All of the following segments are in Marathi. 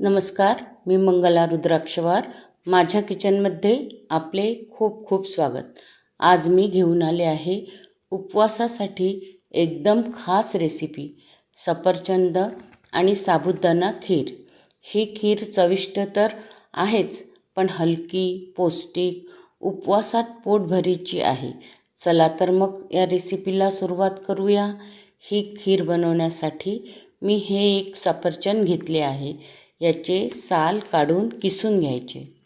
नमस्कार मी मंगला रुद्राक्षवार. माझ्या किचनमध्ये आपले खूप खूप स्वागत. आज मी घेऊन आले आहे उपवासासाठी एकदम खास रेसिपी सफरचंद आणि साबुदाणा खीर. ही खीर चविष्ट तर आहेच पण हलकी पौष्टिक उपवासात पोटभरीची आहे. चला तर मग या रेसिपीला सुरुवात करूया. ही खीर बनवण्यासाठी मी हे एक सफरचंद घेतले आहे. याचे साल काढून किसून घ्यायचे.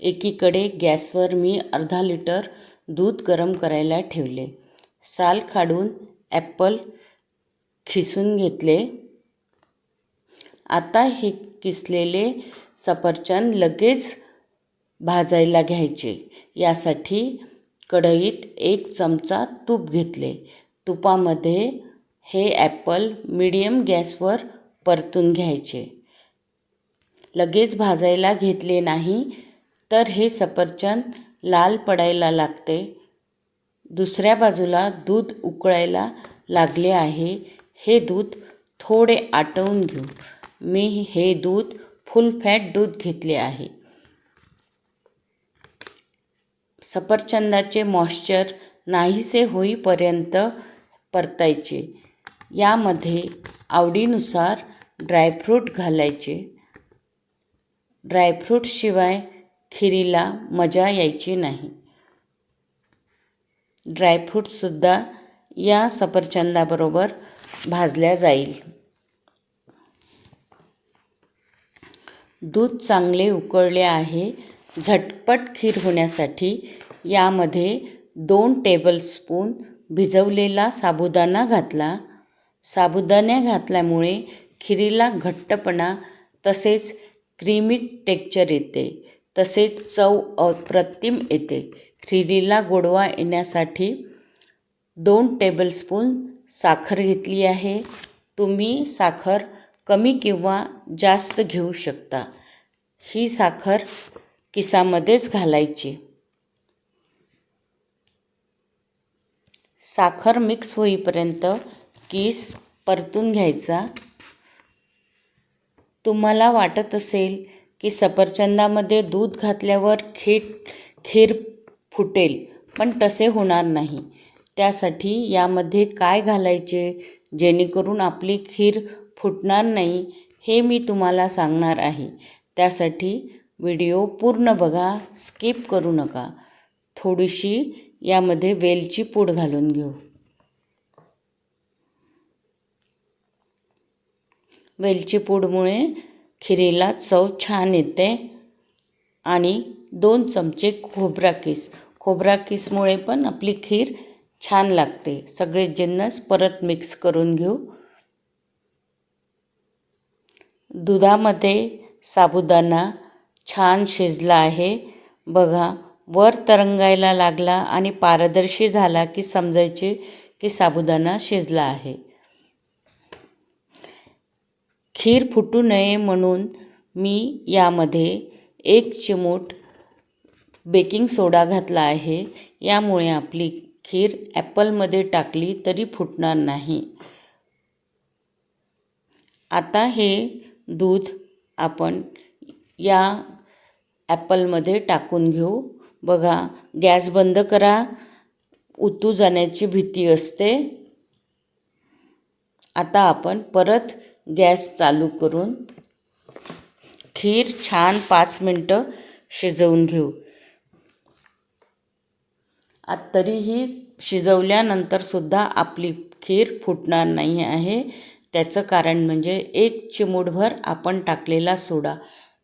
एकीकडे गॅसवर मी अर्धा लिटर दूध गरम करायला ठेवले. साल काढून ॲपल खिसून घेतले. आता हे किसलेले सफरचंद लगेच भाजायला घ्यायचे. यासाठी कढईत एक चमचा तूप घेतले. तुपामध्ये हे ॲपल मीडियम गॅसवर परतून घ्यायचे. लगेच भाजायला घेतले नाही तर हे सफरचंद लाल पडायला लागते. दुसऱ्या बाजूला दूध उकळायला लागले आहे. हे दूध थोडे आटवून घेऊ. मी हे दूध फुल फॅट दूध घेतले आहे. सफरचंदाचे मॉइश्चर नाहीसे होईपर्यंत परतायचे. यामध्ये आवडीनुसार ड्रायफ्रूट घालायचे. ड्रायफ्रूटशिवाय खिरीला मजा यायची नाही. ड्रायफ्रूटसुद्धा या सफरचंदाबरोबर भाजल्या जाईल. दूध चांगले उकळले आहे झटपट खीर होण्यासाठी यामध्ये दोन टेबलस्पून भिजवलेला साबुदाणा घातला. साबुदाणा घातल्यामुळे खिरीला घट्टपणा तसेच क्रीमी टेक्चर येते. तसेच चव अप्रतिम येते. खिरीला गोडवा येण्यासाठी दोन टेबलस्पून साखर घेतली आहे. तुम्ही साखर कमी किंवा जास्त घेऊ शकता. ही साखर किसामध्येच घालायची. साखर मिक्स होईपर्यंत किस परतून घ्यायचा. तुम्हाला वाटत असेल की सफरचंदामध्ये दूध घातल्यावर खीर खीर फुटेल पण तसे होणार नाही. त्यासाठी यामध्ये काय घालायचे? जेणेकरून आपली खीर फुटणार नाही हे मी तुम्हाला सांगणार आहे. त्यासाठी व्हिडिओ पूर्ण बघा स्किप करू नका. थोडीशी यामध्ये वेलची पूड घालून घेऊ. वेलची पूडमुळे खिरीला चव छान येते. आणि दोन चमचे खोबरा किस. खोबरा किसमुळे पण आपली खीर छान लागते. सगळे जिन्नस परत मिक्स करून घेऊ. दुधामध्ये साबुदाणा छान शिजला आहे. बघा वर तरंगायला लागला आणि पारदर्शी झाला की समजायचे की साबुदाणा शिजला आहे. खीर फुटू नये म्हणून मी यामध्ये एक चिमूट बेकिंग सोडा घातला आहे. यामुळे आपली खीर ॲपलमध्ये टाकली तरी फुटणार नाही. आता हे दूध आपण या ॲपलमध्ये टाकून घेऊ. बघा गॅस बंद करा. उतू जाण्याची भीती असते. आता आपण परत गॅस चालू करून खीर छान पाच मिनटं शिजवून घेऊ. आत तरीही शिजवल्यानंतरसुद्धा आपली खीर फुटणार नाही आहे. त्याचं कारण म्हणजे एक चिमूटभर आपण टाकलेला सोडा.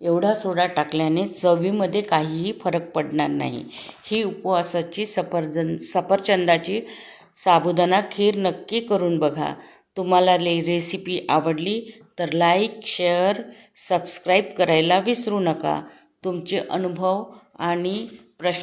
एवढा सोडा टाकल्याने चवीमध्ये काहीही फरक पडणार नाही. ही उपवासाची सफरजन सफरचंदाची साबुदाणा खीर नक्की करून बघा. तुम्हाला ले रेसिपी आवडली तर लाईक शेअर सबस्क्राईब करायला विसरू नका. तुमचे अनुभव आणि प्रश्न